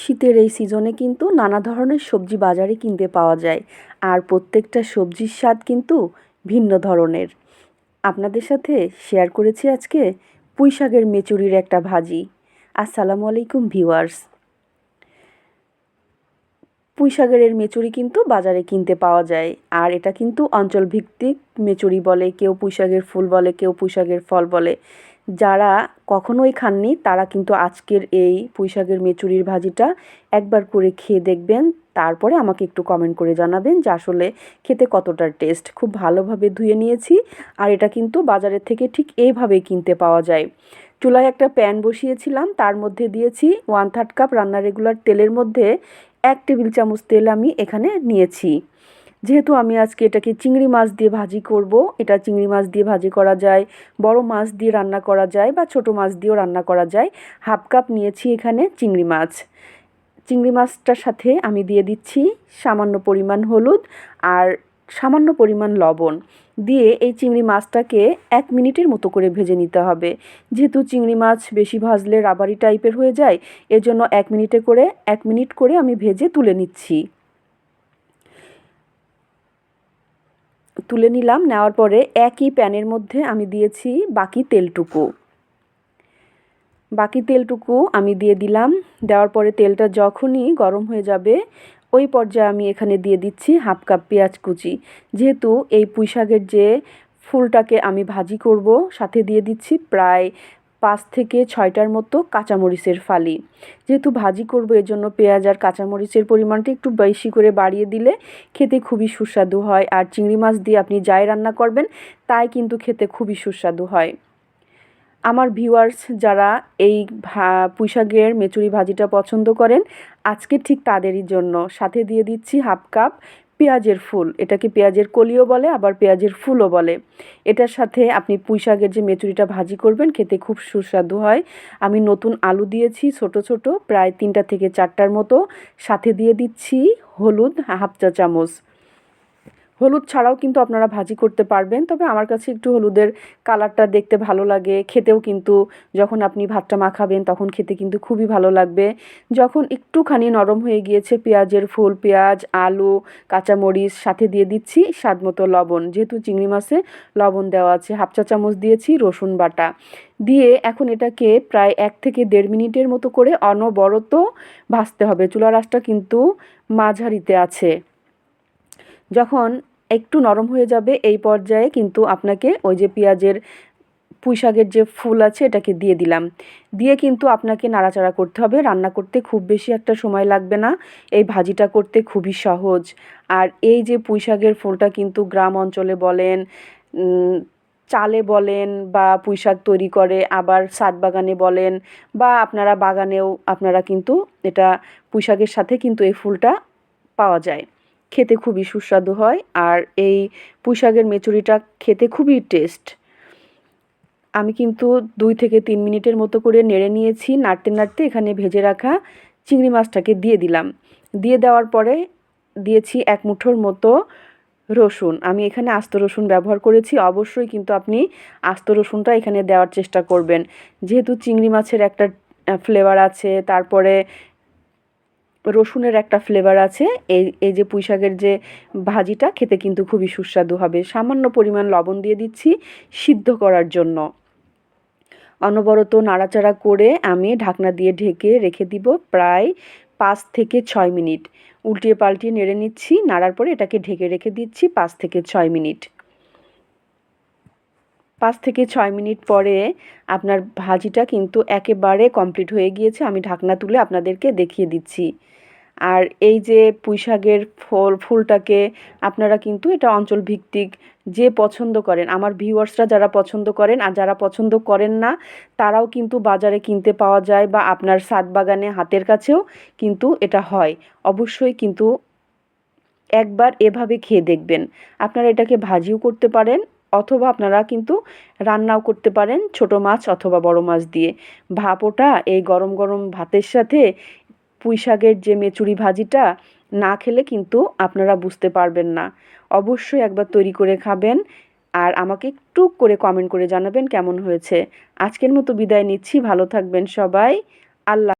শীতের এই সিজনে কিন্তু নানা ধরনের সবজি বাজারে কিনতে পাওয়া যায়। আর প্রত্যেকটা সবজির স্বাদ কিন্তু ভিন্ন ধরনের। আপনাদের সাথে শেয়ার করেছি আজকে পুঁই শাকের মেচুরির একটা ভাজি। আসসালামু আলাইকুম ভিউয়ার্স পুঁই শাকের এর মেচুরি কিন্তু বাজারে কিনতে পাওয়া যায়। আর এটা কিন্তু অঞ্চলভিত্তিক মেচুরি বলে, কেউ পুঁই শাকের ফুল বলে, কেউ পুঁই শাকের ফল বলে। যারা কখনোই খাননি, তারা কিন্তু আজকের এই পুঁইশাকের মেচুরির ভাজিটা একবার করে খেয়ে দেখবেন। তারপরে আমাকে একটু কমেন্ট করে জানাবেন যে আসলে খেতে কতটা টেস্ট খুব ভালোভাবে ধুয়ে নিয়েছি আর এটা কিন্তু বাজারের থেকে ঠিক এইভাবেই কিনতে পাওয়া যায়। চুলায় একটা প্যান বসিয়েছিলাম, তার মধ্যে দিয়েছি ওয়ান থার্ড কাপ রান্না রেগুলার তেলের মধ্যে এক টেবিল চামচ তেল আমি এখানে নিয়েছি। যেহেতু আমি আজকে এটাকে চিংড়ি মাছ দিয়ে ভাজি করব, এটা চিংড়ি মাছ দিয়ে ভাজি করা যায়, বড় মাছ দিয়ে রান্না করা যায় বা ছোট মাছ দিয়েও রান্না করা যায়, হাফ কাপ নিয়েছি এখানে চিংড়ি মাছ। চিংড়ি মাছটার সাথে আমি দিয়ে দিচ্ছি সামান্য পরিমাণ হলুদ আর সামান্য পরিমাণ লবণ। দিয়ে এই চিংড়ি মাছটাকে এক মিনিটের মতো করে ভেজে নিতে হবে। যেহেতু চিংড়ি মাছ বেশি ভাজলে রাবারি টাইপের হয়ে যায়, এজন্য এক মিনিটে করে, এক মিনিট করে আমি ভেজে তুলে নিচ্ছি। তুলে নিলাম। নেওয়ার পরে একই প্যানের মধ্যে আমি দিয়েছি বাকি তেলটুকু। বাকি তেলটুকু আমি দিয়ে দিলাম। দেওয়ার পরে তেলটা যখনই গরম হয়ে যাবে, ওই পর্যায়ে আমি এখানে দিয়ে দিচ্ছি হাফ কাপ পেঁয়াজ কুচি। যেহেতু এই পুঁই শাকের যে ফুলটাকে আমি ভাজি করব, সাথে দিয়ে দিচ্ছি প্রায় পাঁচ থেকে ছয়টার মতো কাঁচামরিচের ফালি। যেহেতু ভাজি করব এর জন্য পেঁয়াজ আর কাঁচামরিচের পরিমাণটা একটু বেশি করে বাড়িয়ে দিলে খেতে খুবই সুস্বাদু হয়। আর চিংড়ি মাছ দিয়ে আপনি যাই রান্না করবেন, তাই কিন্তু খেতে খুবই সুস্বাদু হয়। আমার ভিউয়ার্স যারা এই পুঁইশাকের মেচুরি ভাজিটা পছন্দ করেন, আজকে ঠিক তাদেরই জন্য। সাথে দিয়ে দিচ্ছি হাফ কাপ পেঁয়াজের ফুল। এটাকে পেঁয়াজের কলিও বলে, আবার পেঁয়াজের ফুলও বলে। এটার সাথে আপনি পুঁই শাকের যে মেচুরিটা ভাজি করবেন, খেতে খুব সুস্বাদু হয়। আমি নতুন আলু দিয়েছি, ছোট ছোট, প্রায় তিনটা থেকে চারটার মতো। সাথে দিয়ে দিচ্ছি হলুদ হাফ চা চামচ। হলুদ ছাড়াও কিন্তু আপনারা ভাজি করতে পারবেন। তবে আমার কাছে একটু হলুদের কালারটা দেখতে ভালো লাগে। খেতেও কিন্তু যখন আপনি ভাতটা মাখাবেন তখন খেতে কিন্তু খুবই ভালো লাগবে। যখন একটুখানি নরম হয়ে গিয়েছে পেঁয়াজের ফুল, পেঁয়াজ, আলু, কাঁচামরিচ, সাথে দিয়ে দিচ্ছি স্বাদ মতো লবণ। যেহেতু চিংড়ি মাছে লবণ দেওয়া আছে, হাফ চা চামচ দিয়েছি রসুন বাটা। দিয়ে এখন এটাকে প্রায় এক থেকে দেড় মিনিটের মতো করে অনবরত ভাজতে হবে। চুলা রাসটা কিন্তু মাঝারিতে আছে। যখন একটু নরম হয়ে যাবে এই পর্যায়ে, কিন্তু আপনাকে ওই যে পেঁয়াজের পুঁই শাকের যে ফুল আছে এটাকে দিয়ে দিলাম। দিয়ে কিন্তু আপনাকে নাড়াচাড়া করতে হবে। রান্না করতে খুব বেশি একটা সময় লাগবে না। এই ভাজিটা করতে খুবই সহজ। আর এই যে পুঁই শাকের ফুলটা কিন্তু গ্রাম অঞ্চলে বলেন চালে বলেন বা পুঁই শাক তৈরি করে, আবার সাত বাগানে বলেন বা আপনারা বাগানেও আপনারা কিন্তু এটা পুঁই শাকের সাথে কিন্তু এই ফুলটা পাওয়া যায়। খেতে খুবই সুস্বাদু হয় আর এই পুঁইশাকের মেচুরিটা খেতে খুবই টেস্ট আমি কিন্তু দুই থেকে তিন মিনিটের মতো করে নেড়ে নিয়েছি, নাড়তে নাড়তে এখানে ভেজে রাখা চিংড়ি মাছটাকে দিয়ে দিলাম। দিয়ে দেওয়ার পরে দিয়েছি এক মুঠোর মতো রসুন। আমি এখানে আস্ত রসুন ব্যবহার করেছি, অবশ্যই কিন্তু আপনি আস্ত রসুনটা এখানে দেওয়ার চেষ্টা করবেন। যেহেতু চিংড়ি মাছের একটা ফ্লেভার আছে, তারপরে রসুনের একটা ফ্লেভার আছে। এই এই যে পুঁই শাকের যে ভাজিটা খেতে কিন্তু খুবই সুস্বাদু হবে। সামান্য পরিমাণ লবণ দিয়ে দিচ্ছি সিদ্ধ করার জন্য। অনবরত নাড়াচাড়া করে আমি ঢাকনা দিয়ে ঢেকে রেখে দিব প্রায় পাঁচ থেকে ছয় মিনিট। উল্টিয়ে পাল্টিয়ে নেড়ে নিচ্ছি, নাড়ার পরে এটাকে ঢেকে রেখে দিচ্ছি পাঁচ থেকে ছয় মিনিট। পাঁচ থেকে ছয় মিনিট পরে আপনার ভাজিটা কিন্তু একেবারে কমপ্লিট হয়ে গিয়েছে। আমি ঢাকনা তুলে আপনাদেরকে দেখিয়ে দিচ্ছি। আর এই যে পুঁইশাকের ফল, ফুলটাকে আপনারা কিন্তু এটা অঞ্চল ভিত্তিক যে পছন্দ করেন, আমার ভিউয়ার্সরা যারা পছন্দ করেন আর যারা পছন্দ করেন না, তারাও কিন্তু বাজারে কিনতে পাওয়া যায় বা আপনার সাত বাগানে হাতের কাছেও কিন্তু এটা হয়। অবশ্যই কিন্তু একবার এভাবে খেয়ে দেখবেন। আপনারা এটাকে ভাজিও করতে পারেন অথবা আপনারা কিন্তু রান্নাও করতে পারেন ছোট মাছ অথবা বড় মাছ দিয়ে। ভাপোটা এই গরম গরম ভাতের সাথে পুঁই শাকের যে মেচুরি ভাজিটা, না খেলে কিন্তু আপনারা বুঝতে পারবেন না। অবশ্যই একবার তৈরি করে খাবেন আর আমাকে একটু করে কমেন্ট করে জানাবেন কেমন হয়েছে। আজকের মতো বিদায় নিচ্ছি, ভালো থাকবেন সবাই, আল্লাহ